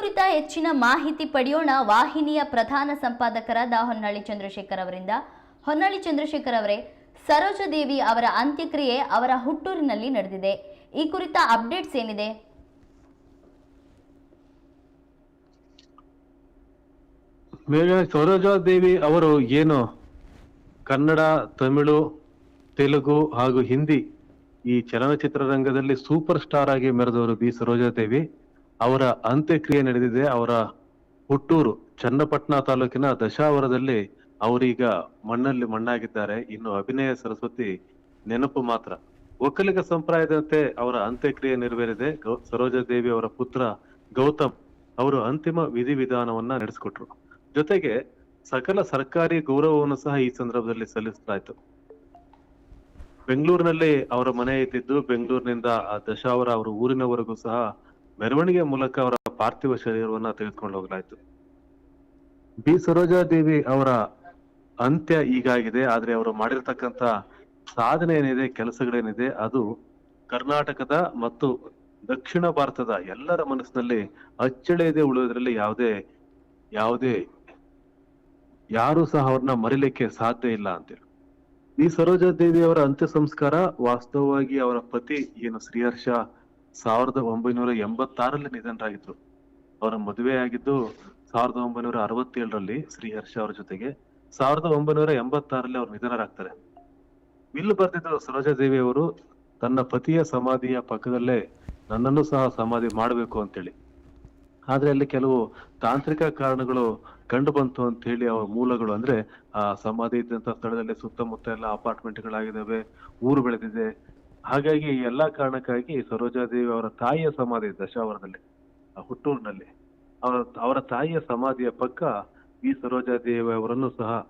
ಕುರಿತ ಹೆಚ್ಚಿನ ಮಾಹಿತಿ ಪಡೆಯೋಣ ವಾಹಿನಿಯ ಪ್ರಧಾನ ಸಂಪಾದಕರಾದ ಹೊನ್ನಾಳಿ ಚಂದ್ರಶೇಖರ್ ಅವರಿಂದ. ಹೊನ್ನಾಳಿ ಚಂದ್ರಶೇಖರ್ ಅವರೇ ಸರೋಜದೇವಿ ಅವರ ಅಂತ್ಯಕ್ರಿಯೆ ಅವರ ಹುಟ್ಟೂರಿನಲ್ಲಿ ನಡೆದಿದೆ. ಈ ಕುರಿತ ಅಪ್ಡೇಟ್ಸ್ ಏನಿದೆ? ಸರೋಜಾದೇವಿ ಅವರು ಏನು ಕನ್ನಡ, ತಮಿಳು, ತೆಲುಗು ಹಾಗೂ ಹಿಂದಿ ಈ ಚಲನಚಿತ್ರ ರಂಗದಲ್ಲಿ ಸೂಪರ್ ಸ್ಟಾರ್ ಆಗಿ ಮೆರೆದವರು ಬಿ. ಸರೋಜಾದೇವಿ ಅವರ ಅಂತ್ಯಕ್ರಿಯೆ ನಡೆದಿದೆ. ಅವರ ಹುಟ್ಟೂರು ಚನ್ನಪಟ್ಟಣ ತಾಲೂಕಿನ ದಶಾವರದಲ್ಲಿ ಅವರೀಗ ಮಣ್ಣಲ್ಲಿ ಮಣ್ಣಾಗಿದ್ದಾರೆ. ಇನ್ನು ಅಭಿನಯ ಸರಸ್ವತಿ ನೆನಪು ಮಾತ್ರ. ಒಕ್ಕಲಿಗ ಸಂಪ್ರದಾಯದಂತೆ ಅವರ ಅಂತ್ಯಕ್ರಿಯೆ ನೆರವೇರಿದೆ. ಸರೋಜಾದೇವಿ ಅವರ ಪುತ್ರ ಗೌತಮ್ ಅವರು ಅಂತಿಮ ವಿಧಿವಿಧಾನವನ್ನ ನಡೆಸಿಕೊಟ್ರು. ಜೊತೆಗೆ ಸಕಲ ಸರ್ಕಾರಿ ಗೌರವವನ್ನು ಸಹ ಈ ಸಂದರ್ಭದಲ್ಲಿ ಸಲ್ಲಿಸಲಾಯಿತು. ಬೆಂಗಳೂರಿನಲ್ಲಿ ಅವರ ಮನೆ ಇದ್ದಿದ್ದು ಬೆಂಗಳೂರಿನಿಂದ ದಶಾವರ ಅವರ ಊರಿನವರೆಗೂ ಸಹ ಮೆರವಣಿಗೆ ಮೂಲಕ ಅವರ ಪಾರ್ಥಿವ ಶರೀರವನ್ನ ತೆಗೆದುಕೊಂಡು ಹೋಗಲಾಯಿತು. ಬಿ. ಸರೋಜಾದೇವಿ ಅವರ ಅಂತ್ಯ ಈಗಾಗಿದೆ, ಆದ್ರೆ ಅವರು ಮಾಡಿರ್ತಕ್ಕಂತ ಸಾಧನೆ ಏನಿದೆ, ಕೆಲಸಗಳೇನಿದೆ, ಅದು ಕರ್ನಾಟಕದ ಮತ್ತು ದಕ್ಷಿಣ ಭಾರತದ ಎಲ್ಲರ ಮನಸ್ಸಿನಲ್ಲಿ ಅಚ್ಚಳಿಯದೆ ಉಳಿಯೋದ್ರಲ್ಲಿ ಯಾವುದೇ ಯಾವುದೇ, ಯಾರು ಸಹ ಅವ್ರನ್ನ ಮರಿಲಿಕ್ಕೆ ಸಾಧ್ಯ ಇಲ್ಲ ಅಂತೇಳಿ ಈ ಸರೋಜಾದೇವಿ ಅವರ ಅಂತ್ಯ ಸಂಸ್ಕಾರ ವಾಸ್ತವವಾಗಿ ಅವರ ಪತಿ ಏನು ಶ್ರೀಹರ್ಷ ಸಾವಿರದ ಒಂಬೈನೂರ ಎಂಬತ್ತಾರಲ್ಲಿ ನಿಧನರಾಗಿದ್ರು. ಅವರ ಮದುವೆ ಆಗಿದ್ದು ಸಾವಿರದ ಒಂಬೈನೂರ ಅರವತ್ತೇಳರಲ್ಲಿ ಶ್ರೀಹರ್ಷ ಅವರ ಜೊತೆಗೆ ಸಾವಿರದ ಒಂಬೈನೂರ ಎಂಬತ್ತಾರಲ್ಲಿ ಅವರು ನಿಧನರಾಗ್ತಾರೆ. ಇಲ್ಲಿ ಬರ್ತಿದ್ದ ಸರೋಜಾದೇವಿ ಅವರು ತನ್ನ ಪತಿಯ ಸಮಾಧಿಯ ಪಕ್ಕದಲ್ಲೇ ನನ್ನನ್ನು ಸಹ ಸಮಾಧಿ ಮಾಡಬೇಕು ಅಂತೇಳಿ. ಆದ್ರೆ ಅಲ್ಲಿ ಕೆಲವು ತಾಂತ್ರಿಕ ಕಾರಣಗಳು ಕಂಡು ಬಂತು ಅಂತ ಹೇಳಿ ಅವರ ಮೂಲಗಳು ಅಂದ್ರೆ ಆ ಸಮಾಧಿ ಇದ್ದಂತ ಸ್ಥಳದಲ್ಲಿ ಸುತ್ತಮುತ್ತ ಎಲ್ಲ ಅಪಾರ್ಟ್ಮೆಂಟ್ಗಳಾಗಿದ್ದಾವೆ ಊರು ಬೆಳೆದಿದೆ ಹಾಗಾಗಿ ಎಲ್ಲಾ ಕಾರಣಕ್ಕಾಗಿ ಸರೋಜಾದೇವಿ ಅವರ ತಾಯಿಯ ಸಮಾಧಿ ದಶಾವರದಲ್ಲಿ ಹುಟ್ಟೂರಿನಲ್ಲಿ. ಅವರ ಅವರ ತಾಯಿಯ ಸಮಾಧಿಯ ಪಕ್ಕ ಈ ಸರೋಜಾದೇವಿ ಅವರನ್ನು ಸಹ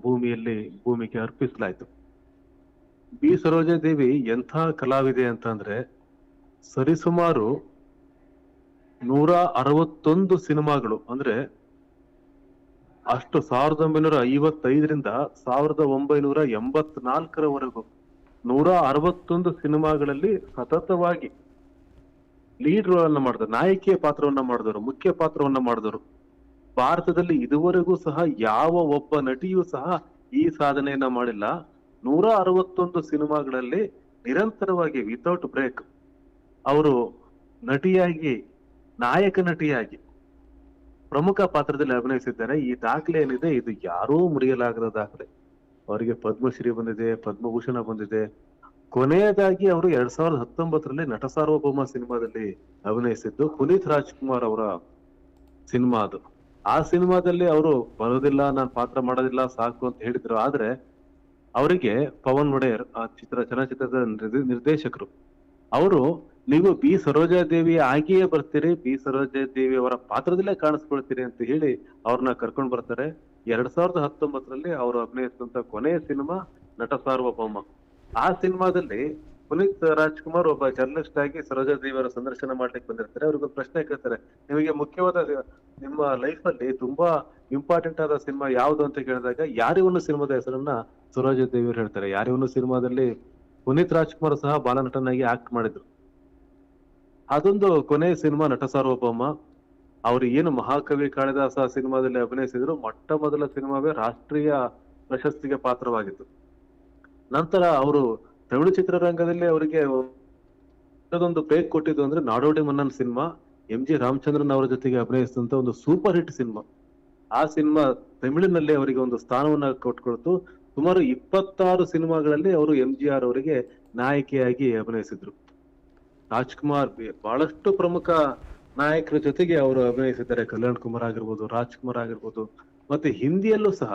ಭೂಮಿಯಲ್ಲಿ, ಭೂಮಿಗೆ ಅರ್ಪಿಸಲಾಯಿತು. ಬಿ ಸರೋಜಾದೇವಿ ಎಂಥ ಕಲಾವಿದೆ ಅಂತಂದ್ರೆ, ಸರಿಸುಮಾರು ನೂರ ಅರವತ್ತೊಂದು ಸಿನಿಮಾಗಳು, ಅಂದ್ರೆ ಅಷ್ಟು ಸಾವಿರದ ಒಂಬೈನೂರ ಐವತ್ತೈದರಿಂದ ಸಾವಿರದ ಒಂಬೈನೂರ ಎಂಬತ್ನಾಲ್ಕರವರೆಗೂ ನೂರ ಅರವತ್ತೊಂದು ಸಿನಿಮಾಗಳಲ್ಲಿ ಸತತವಾಗಿ ಲೀಡ್ ರೋಲ್ ಅನ್ನ ಮಾಡಿದ್ರು ನಾಯಕಿಯ ಪಾತ್ರವನ್ನ ಮಾಡಿದವರು, ಮುಖ್ಯ ಪಾತ್ರವನ್ನ ಮಾಡಿದವರು. ಭಾರತದಲ್ಲಿ ಇದುವರೆಗೂ ಸಹ ಯಾವ ಒಬ್ಬ ನಟಿಯೂ ಸಹ ಈ ಸಾಧನೆಯನ್ನ ಮಾಡಿಲ್ಲ. ನೂರ ಅರವತ್ತೊಂದು ಸಿನಿಮಾಗಳಲ್ಲಿ ನಿರಂತರವಾಗಿ ವಿತೌಟ್ ಬ್ರೇಕ್ ಅವರು ನಟಿಯಾಗಿ, ನಾಯಕ ನಟಿಯಾಗಿ ಪ್ರಮುಖ ಪಾತ್ರದಲ್ಲಿ ಅಭಿನಯಿಸಿದ್ದಾರೆ. ಈ ದಾಖಲೆ ಏನಿದೆ, ಇದು ಯಾರೂ ಮುರಿಯಲಾಗದ ದಾಖಲೆ. ಅವರಿಗೆ ಪದ್ಮಶ್ರೀ ಬಂದಿದೆ, ಪದ್ಮಭೂಷಣ ಬಂದಿದೆ. ಕೊನೆಯದಾಗಿ ಅವರು ಎರಡ್ ಸಾವಿರದ ಹತ್ತೊಂಬತ್ತರಲ್ಲಿ ನಟ ಸಾರ್ವಭೌಮ ಸಿನಿಮಾದಲ್ಲಿ ಅಭಿನಯಿಸಿದ್ದು ಪುನೀತ್ ರಾಜ್ಕುಮಾರ್ ಅವರ ಸಿನಿಮಾ ಅದು. ಆ ಸಿನಿಮಾದಲ್ಲಿ ಅವರು ಬರೋದಿಲ್ಲ, ನಾನು ಪಾತ್ರ ಮಾಡೋದಿಲ್ಲ, ಸಾಕು ಅಂತ ಹೇಳಿದ್ರು. ಆದ್ರೆ ಅವರಿಗೆ ಪವನ್ ಒಡೆಯರ್, ಆ ಚಿತ್ರ, ಚಲನಚಿತ್ರದ ನಿರ್ದೇ- ನಿರ್ದೇಶಕರು, ಅವರು ನೀವು ಬಿ ಸರೋಜಾದೇವಿ ಆಗಿಯೇ ಬರ್ತೀರಿ, ಬಿ ಸರೋಜಾದೇವಿ ಅವರ ಪಾತ್ರದಲ್ಲೇ ಕಾಣಿಸ್ಕೊಳ್ತೀರಿ ಅಂತ ಹೇಳಿ ಅವ್ರನ್ನ ಕರ್ಕೊಂಡು ಬರ್ತಾರೆ. ಎರಡ್ ಸಾವಿರದ ಹತ್ತೊಂಬತ್ತರಲ್ಲಿ ಅವರು ಅಭಿನಯಿಸಿದಂತ ಕೊನೆಯ ಸಿನಿಮಾ ನಟ ಸಾರ್ವಭೌಮ. ಆ ಸಿನಿಮಾದಲ್ಲಿ ಪುನೀತ್ ರಾಜ್ಕುಮಾರ್ ಒಬ್ಬ ಜರ್ನಲಿಸ್ಟ್ ಆಗಿ ಸರೋಜ ದೇವಿಯವರ ಸಂದರ್ಶನ ಮಾಡ್ಲಿಕ್ಕೆ ಬಂದಿರ್ತಾರೆ. ಅವ್ರಿಗೊಂದು ಪ್ರಶ್ನೆ ಕೇಳ್ತಾರೆ, ನಿಮಗೆ ಮುಖ್ಯವಾದ ನಿಮ್ಮ ಲೈಫ್ ಅಲ್ಲಿ ತುಂಬಾ ಇಂಪಾರ್ಟೆಂಟ್ ಆದ ಸಿನಿಮಾ ಯಾವ್ದು ಅಂತ ಕೇಳಿದಾಗ ಯಾರಿವನು ಸಿನಿಮಾದ ಹೆಸರನ್ನ ಸರೋಜ ದೇವಿಯವರು ಹೇಳ್ತಾರೆ. ಯಾರಿವನು ಸಿನಿಮಾದಲ್ಲಿ ಪುನೀತ್ ರಾಜ್ಕುಮಾರ್ ಸಹ ಬಾಲನಟನಾಗಿ ಆಕ್ಟ್ ಮಾಡಿದ್ರು. ಅದೊಂದು ಕೊನೆಯ ಸಿನಿಮಾ ನಟ ಸಾರ್ವಭೌಮ. ಅವರು ಏನು ಮಹಾಕವಿ ಕಾಳಿದಾಸ ಸಿನಿಮಾದಲ್ಲಿ ಅಭಿನಯಿಸಿದ್ರು, ಮೊಟ್ಟ ಮೊದಲ ಸಿನಿಮಾವೇ ರಾಷ್ಟ್ರೀಯ ಪ್ರಶಸ್ತಿಗೆ ಪಾತ್ರವಾಗಿತ್ತು. ನಂತರ ಅವರು ತಮಿಳು ಚಿತ್ರರಂಗದಲ್ಲಿ ಅವರಿಗೆ ಒಂದು ಬ್ರೇಕ್ ಕೊಟ್ಟಿದ್ದು ಅಂದ್ರೆ Nadodi Mannan cinema, M G Ramachandran ಅವರ ಜೊತೆಗೆ ಅಭಿನಯಿಸಿದಂತ ಒಂದು ಸೂಪರ್ ಹಿಟ್ ಸಿನಿಮಾ. ಆ ಸಿನಿಮಾ ತಮಿಳಿನಲ್ಲಿ ಅವರಿಗೆ ಒಂದು ಸ್ಥಾನವನ್ನ ಕೊಟ್ಕೊಳ್ತು ಸುಮಾರು ಇಪ್ಪತ್ತಾರು ಸಿನಿಮಾಗಳಲ್ಲಿ ಅವರು ಎಂ ಜಿ ಆರ್ ಅವರಿಗೆ ನಾಯಕಿಯಾಗಿ ಅಭಿನಯಿಸಿದ್ರು. ರಾಜ್ಕುಮಾರ್ ಬಹಳಷ್ಟು ಪ್ರಮುಖ ನಾಯಕರ ಜೊತೆಗೆ ಅವರು ಅಭಿನಯಿಸಿದ್ದಾರೆ. ಕಲ್ಯಾಣ್ ಕುಮಾರ್ ಆಗಿರ್ಬೋದು ರಾಜ್ಕುಮಾರ್ ಆಗಿರ್ಬೋದು, ಮತ್ತೆ ಹಿಂದಿಯಲ್ಲೂ ಸಹ,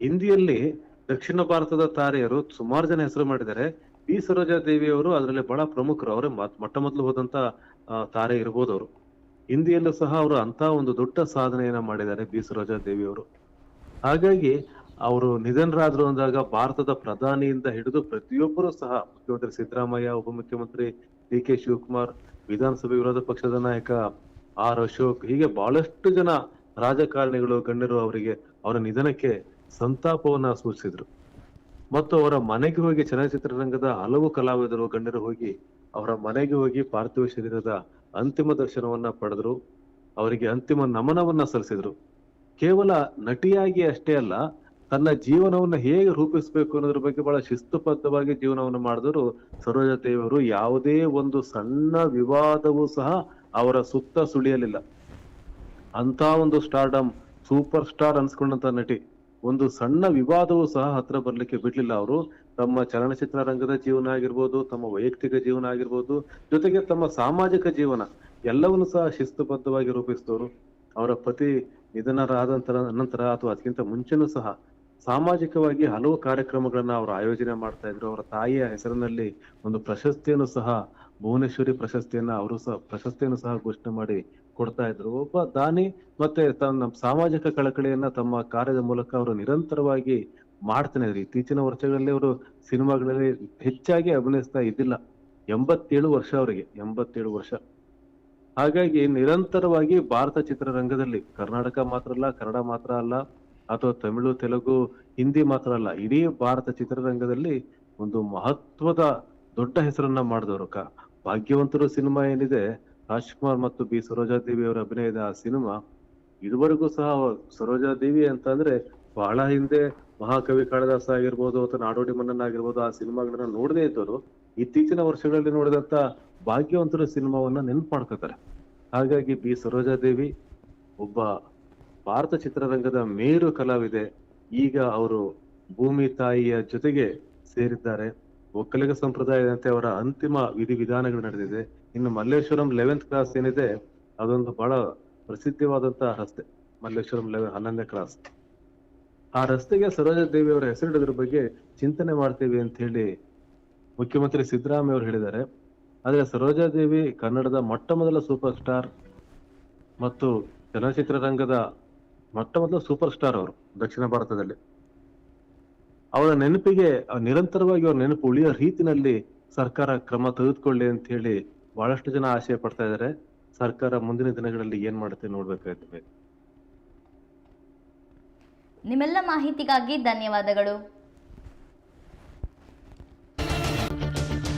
ಹಿಂದಿಯಲ್ಲಿ ದಕ್ಷಿಣ ಭಾರತದ ತಾರೆಯರು ಸುಮಾರು ಜನ ಹೆಸರು ಮಾಡಿದ್ದಾರೆ. ಬಿ ಸರೋಜಾ ದೇವಿ ಅವರು ಅದರಲ್ಲಿ ಬಹಳ ಪ್ರಮುಖರು. ಅವರೇ ಮೊಟ್ಟ ಮೊದಲು ಹೋದಂತ ತಾರೆ ಇರ್ಬೋದು ಅವರು. ಹಿಂದಿಯಲ್ಲೂ ಸಹ ಅವರು ಅಂತ ಒಂದು ದೊಡ್ಡ ಸಾಧನೆಯನ್ನ ಮಾಡಿದ್ದಾರೆ ಬಿ ಸರೋಜಾ ದೇವಿ ಅವರು. ಹಾಗಾಗಿ ಅವರು ನಿಧನರಾದ್ರು ಅಂದಾಗ ಭಾರತದ ಪ್ರಧಾನಿಯಿಂದ ಹಿಡಿದು ಪ್ರತಿಯೊಬ್ಬರು ಸಹ ಮುಖ್ಯಮಂತ್ರಿ ಸಿದ್ದರಾಮಯ್ಯ ಉಪಮುಖ್ಯಮಂತ್ರಿ ಡಿ ಕೆ ಶಿವಕುಮಾರ್ ವಿಧಾನಸಭೆ ವಿರೋಧ ಪಕ್ಷದ ನಾಯಕ ಆರ್ ಅಶೋಕ್, ಹೀಗೆ ಬಹಳಷ್ಟು ಜನ ರಾಜಕಾರಣಿಗಳು ಗಣ್ಯರು ಅವರಿಗೆ ಅವರ ನಿಧನಕ್ಕೆ ಸಂತಾಪವನ್ನ ಸೂಚಿಸಿದ್ರು. ಮತ್ತು ಅವರ ಮನೆಗೆ ಹೋಗಿ ಚಲನಚಿತ್ರರಂಗದ ಹಲವು ಕಲಾವಿದರು ಗಣ್ಯರು ಹೋಗಿ ಅವರ ಮನೆಗೆ ಹೋಗಿ ಪಾರ್ಥಿವ ಶರೀರದ ಅಂತಿಮ ದರ್ಶನವನ್ನ ಪಡೆದ್ರು. ಅವರಿಗೆ ಅಂತಿಮ ನಮನವನ್ನ ಸಲ್ಲಿಸಿದ್ರು. ಕೇವಲ ನಟಿಯಾಗಿ ಅಷ್ಟೇ ಅಲ್ಲ ತನ್ನ ಜೀವನವನ್ನ ಹೇಗೆ ರೂಪಿಸಬೇಕು ಅನ್ನೋದ್ರ ಬಗ್ಗೆ ಬಹಳ ಶಿಸ್ತುಬದ್ಧವಾಗಿ ಜೀವನವನ್ನು ಮಾಡಿದ್ರು ಸರೋಜ ದೇವರು ಯಾವುದೇ ಒಂದು ಸಣ್ಣ ವಿವಾದವೂ ಸಹ ಅವರ ಸುತ್ತ ಸುಳಿಯಲಿಲ್ಲ. ಅಂತ ಒಂದು ಸ್ಟಾರ್ಡಮ್ ಸೂಪರ್ ಸ್ಟಾರ್ ಅನ್ಸ್ಕೊಂಡಂತ ನಟಿ, ಒಂದು ಸಣ್ಣ ವಿವಾದವೂ ಸಹ ಹತ್ರ ಬರ್ಲಿಕ್ಕೆ ಬಿಡ್ಲಿಲ್ಲ ಅವರು. ತಮ್ಮ ಚಲನಚಿತ್ರ ರಂಗದ ಜೀವನ ಆಗಿರ್ಬೋದು, ತಮ್ಮ ವೈಯಕ್ತಿಕ ಜೀವನ ಆಗಿರ್ಬೋದು, ಜೊತೆಗೆ ತಮ್ಮ ಸಾಮಾಜಿಕ ಜೀವನ, ಎಲ್ಲವನ್ನು ಸಹ ಶಿಸ್ತುಬದ್ಧವಾಗಿ ರೂಪಿಸಿದವರು. ಅವರ ಪತಿ ನಿಧನರಾದಂತರ ನಂತರ ಅಥವಾ ಅದಕ್ಕಿಂತ ಮುಂಚೆನೂ ಸಹ ಸಾಮಾಜಿಕವಾಗಿ ಹಲವು ಕಾರ್ಯಕ್ರಮಗಳನ್ನ ಅವರು ಆಯೋಜನೆ ಮಾಡ್ತಾ ಇದ್ರು. ಅವರ ತಾಯಿಯ ಹೆಸರಿನಲ್ಲಿ ಒಂದು ಪ್ರಶಸ್ತಿಯನ್ನು ಸಹ, ಭುವನೇಶ್ವರಿ ಪ್ರಶಸ್ತಿಯನ್ನ ಅವರು ಸಹ, ಪ್ರಶಸ್ತಿಯನ್ನು ಸಹ ಘೋಷಣೆ ಮಾಡಿ ಕೊಡ್ತಾ ಇದ್ರು. ಒಬ್ಬ ದಾನಿ ಮತ್ತೆ ತನ್ನ ಸಾಮಾಜಿಕ ಕಳಕಳಿಯನ್ನ ತಮ್ಮ ಕಾರ್ಯದ ಮೂಲಕ ಅವರು ನಿರಂತರವಾಗಿ ಮಾಡ್ತಾನೆ ಇದ್ರು. ಇತ್ತೀಚಿನ ವರ್ಷಗಳಲ್ಲಿ ಅವರು ಸಿನಿಮಾಗಳಲ್ಲಿ ಹೆಚ್ಚಾಗಿ ಅಭಿನಯಿಸ್ತಾ ಇದ್ದಿಲ್ಲ. ಎಂಬತ್ತೇಳು ವರ್ಷ ಅವರಿಗೆ, ಎಂಬತ್ತೇಳು ವರ್ಷ. ಹಾಗಾಗಿ ನಿರಂತರವಾಗಿ ಭಾರತ ಚಿತ್ರರಂಗದಲ್ಲಿ ಕರ್ನಾಟಕ ಮಾತ್ರ ಅಲ್ಲ, ಕನ್ನಡ ಮಾತ್ರ ಅಲ್ಲ, ಅಥವಾ ತಮಿಳು, ತೆಲುಗು, ಹಿಂದಿ ಮಾತ್ರ ಅಲ್ಲ, ಇಡೀ ಭಾರತ ಚಿತ್ರರಂಗದಲ್ಲಿ ಒಂದು ಮಹತ್ವದ ದೊಡ್ಡ ಹೆಸರನ್ನ ಮಾಡಿದವರು. ಕ, ಭಾಗ್ಯವಂತರು ಸಿನಿಮಾ ಏನಿದೆ, ರಾಜ್ಕುಮಾರ್ ಮತ್ತು ಬಿ. ಸರೋಜಾದೇವಿ ಅವರ ಅಭಿನಯದ ಆ ಸಿನಿಮಾ ಇದುವರೆಗೂ ಸಹ ಸರೋಜಾದೇವಿ ಅಂತ ಅಂದ್ರೆ ಬಹಳ ಹಿಂದೆ ಮಹಾಕವಿ ಕಾಳಿದಾಸ ಆಗಿರ್ಬೋದು ಅಥವಾ ನಾಡೋಡಿ ಮನ್ನನ್ ಆಗಿರ್ಬೋದು ಆ ಸಿನಿಮಾಗಳನ್ನ ನೋಡದೇ ಇದ್ದವರು. ಇತ್ತೀಚಿನ ವರ್ಷಗಳಲ್ಲಿ ನೋಡಿದಂತ ಭಾಗ್ಯವಂತರ ಸಿನಿಮಾವನ್ನ ನೆನ್ಪು ಮಾಡ್ಕೋತಾರೆ. ಹಾಗಾಗಿ ಬಿ. ಸರೋಜಾದೇವಿ ಒಬ್ಬ ಭಾರತ ಚಿತ್ರರಂಗದ ಮೇರು ಕಲಾವಿದೆ. ಈಗ ಅವರು ಭೂಮಿ ತಾಯಿಯ ಜೊತೆಗೆ ಸೇರಿದ್ದಾರೆ. ಒಕ್ಕಲಿಗ ಸಂಪ್ರದಾಯದಂತೆ ಅವರ ಅಂತಿಮ ವಿಧಿವಿಧಾನಗಳು ನಡೆದಿದೆ. ಇನ್ನು ಮಲ್ಲೇಶ್ವರಂ ಲೆವೆಂತ್ ಕ್ಲಾಸ್ ಏನಿದೆ, ಅದೊಂದು ಬಹಳ ಪ್ರಸಿದ್ಧವಾದಂತ ರಸ್ತೆ. ಮಲ್ಲೇಶ್ವರಂ ಲೆವೆನ್, ಹನ್ನೊಂದನೇ ಕ್ಲಾಸ್. ಆ ರಸ್ತೆಗೆ ಸರೋಜಾದೇವಿ ಅವರ ಹೆಸರಿಡೋದ್ರ ಬಗ್ಗೆ ಚಿಂತನೆ ಮಾಡ್ತೀವಿ ಅಂತ ಹೇಳಿ ಮುಖ್ಯಮಂತ್ರಿ ಸಿದ್ದರಾಮಯ್ಯ ಅವರು ಹೇಳಿದ್ದಾರೆ. ಆದರೆ ಸರೋಜಾದೇವಿ ಕನ್ನಡದ ಮೊಟ್ಟ ಮೊದಲ ಸೂಪರ್ ಸ್ಟಾರ್ ಮತ್ತು ಚಲನಚಿತ್ರ ರಂಗದ ಮೊಟ್ಟ ಮೊದಲ ಸೂಪರ್ ಸ್ಟಾರ್ ಅವರು ದಕ್ಷಿಣ ಭಾರತದಲ್ಲಿ. ಅವರ ನೆನಪಿಗೆ, ನಿರಂತರವಾಗಿ ಅವರ ನೆನಪು ಉಳಿಯೋ ರೀತಿನಲ್ಲಿ ಸರ್ಕಾರ ಕ್ರಮ ತೆಗೆದುಕೊಳ್ಳಿ ಅಂತ ಹೇಳಿ ಬಹಳಷ್ಟು ಜನ ಆಶಯ ಪಡ್ತಾ ಇದ್ದಾರೆ. ಸರ್ಕಾರ ಮುಂದಿನ ದಿನಗಳಲ್ಲಿ ಏನ್ ಮಾಡುತ್ತೆ ನೋಡ್ಬೇಕಾಗ್ತದೆ. ನಿಮ್ಮೆಲ್ಲ ಮಾಹಿತಿಗಾಗಿ ಧನ್ಯವಾದಗಳು.